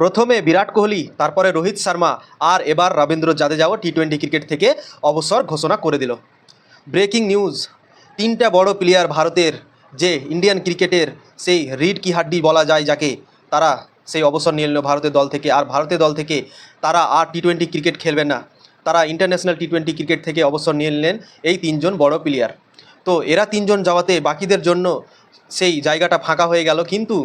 প্রথমে বিরাট কোহলি, তারপরে রোহিত শর্মা আর এবার রবীন্দ্র জাদেজাও টি টোয়েন্টি ক্রিকেট থেকে অবসর ঘোষণা করে দিল। ব্রেকিং নিউজ, তিনটা বড় প্লেয়ার ভারতের যে ইন্ডিয়ান ক্রিকেটের সেই রিড কি হাড্ডি বলা যায় যাকে, তারা সেই অবসর নিয়ে নিল ভারতের দল থেকে। আর ভারতের দল থেকে তারা আর টি টোয়েন্টি ক্রিকেট খেলবেন না। তারা ইন্টারন্যাশনাল টি টোয়েন্টি ক্রিকেট থেকে অবসর নিয়ে নিলেন এই তিনজন বড় প্লেয়ার তো এরা তিনজন যাওয়াতে বাকিদের জন্য সেই জায়গাটা ফাঁকা হয়ে গেল। কিন্তু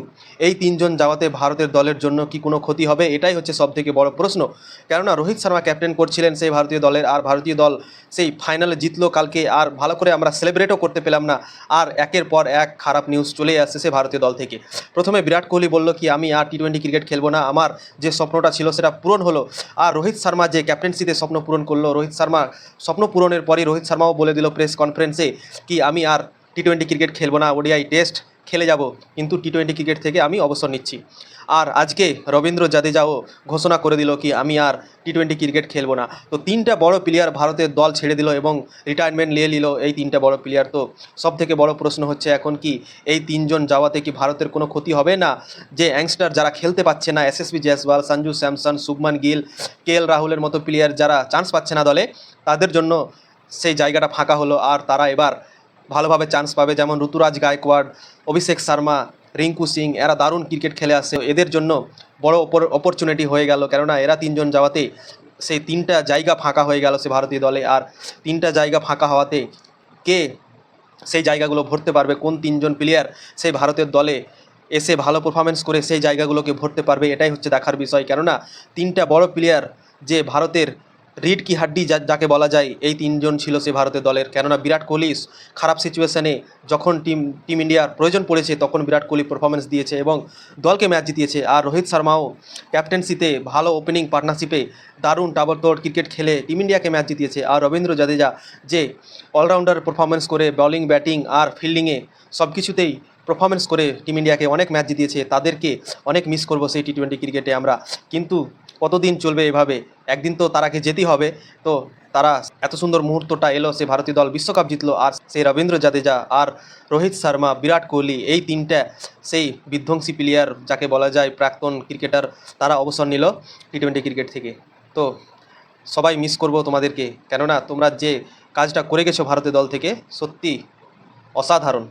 এই তিনজন যাওয়াতে ভারতের দলের জন্য কি কোনো ক্ষতি হবে? এটাই হচ্ছে সব থেকে বড় প্রশ্ন। কেননা রোহিত শর্মা ক্যাপ্টেন করছিলেন সেই ভারতীয় দলের, আর ভারতীয় দল সেই ফাইনালে জিতলো কালকে, আর ভালো করে আমরা সেলিব্রেটও করতে পেলাম না। আর একের পর এক খারাপ নিউজ চলে আসছে সে ভারতীয় দল থেকে। প্রথমে বিরাট কোহলি বলল কি, আমি আর টি টোয়েন্টি ক্রিকেট খেলব না। আমার যে স্বপ্নটা ছিল সেটা পূরণ হলো। আর রোহিত শর্মা যে ক্যাপ্টেন্সিতে স্বপ্ন পূরণ করল, রোহিত শর্মা স্বপ্ন পূরণের পরই রোহিত শর্মাও বলে দিল প্রেস কনফারেন্সে কি, আমি আর টি টোয়েন্টি ক্রিকেট খেলব না, ওডিআই টেস্ট খেলে যাব, কিন্তু টি টোয়েন্টি ক্রিকেট থেকে আমি অবসর নিচ্ছি। আর আজকে রবীন্দ্র জাদেজাও ঘোষণা করে দিল কি, আমি আর টি টোয়েন্টি ক্রিকেট খেলব না। তো তিনটা বড় প্লেয়ার ভারতের দল ছেড়ে দিল এবং রিটায়ারমেন্ট নিয়ে নিল এই তিনটা বড় প্লেয়ার তো সব থেকে বড় প্রশ্ন হচ্ছে এখন কি, এই তিনজন যাওয়াতে কি ভারতের কোনো ক্ষতি হবে না? যে অ্যাংস্টার যারা খেলতে পাচ্ছে না এসএসবি জয়সওয়াল সঞ্জু স্যামসন শুভমান গিল কে এল রাহুলের মতো প্লেয়ার যারা চান্স পাচ্ছে না দলে, তাদের জন্য সেই জায়গাটা ফাঁকা হলো। আর তারা এবার ভালোভাবে চান্স পাবে। যেমন ঋতুরাজ গায়কোয়াড় অভিষেক শর্মা, রিঙ্কু সিং, এরা দারুণ ক্রিকেট খেলে আসছে। এদের জন্য বড় অপরচুনিটি হয়ে গেল। কেননা এরা তিনজন যাওয়াতে সেই তিনটা জায়গা ফাঁকা হয়ে গেল সে ভারতীয় দলে। আর তিনটা জায়গা ফাঁকা হওয়াতে কে সেই জায়গাগুলো ভরতে পারবে, কোন তিনজন প্লেয়ার সেই ভারতের দলে এসে ভালো পারফরমেন্স করে সেই জায়গাগুলোকে ভরতে পারবে, এটাই হচ্ছে দেখার বিষয়। কেননা তিনটা বড় প্লেয়ার যে ভারতের রিড কি হাড্ডি যাকে বলা যায়, এই তিনজন ছিল সে ভারতের দলের। কেননা বিরাট কোহলি খারাপ সিচুয়েশানে যখন টিম টিম ইন্ডিয়ার প্রয়োজন পড়েছে, তখন বিরাট কোহলি পারফরমেন্স দিয়েছে এবং দলকে ম্যাচ জিতিয়েছে। আর রোহিত শর্মাও ক্যাপ্টেন্সিতে ভালো ওপেনিং পার্টনারশিপে দারুণ তাবড়তোড় ক্রিকেট খেলে টিম ইন্ডিয়াকে ম্যাচ জিতিয়েছে। আর রবীন্দ্র জাদেজা যে অলরাউন্ডার পারফরমেন্স করে বলিং ব্যাটিং আর ফিল্ডিংয়ে সব কিছুতেই পারফরমেন্স করে টিম ইন্ডিয়াকে অনেক ম্যাচ জিতিয়েছে, তাদেরকে অনেক মিস করব সেই টি টোয়েন্টি ক্রিকেটে আমরা। কিন্তু কতদিন চলবে এভাবে? একদিন তো তারাকে যেতেই হবে। তো তারা এত সুন্দর মুহূর্তটা এলো, সে ভারতীয় দল বিশ্বকাপ জিতলো, আর সেই রবীন্দ্র জাদেজা আর রোহিত শর্মা, বিরাট কোহলি, এই তিনটা সেই বিধ্বংসী প্লেয়ার যাকে বলা যায় প্রাক্তন ক্রিকেটার তারা অবসর নিল টি টোয়েন্টি ক্রিকেট থেকে। তো সবাই মিস করব তোমাদেরকে। কেননা তোমরা যে কাজটা করে গেছো ভারতীয় দল থেকে, সত্যি অসাধারণ।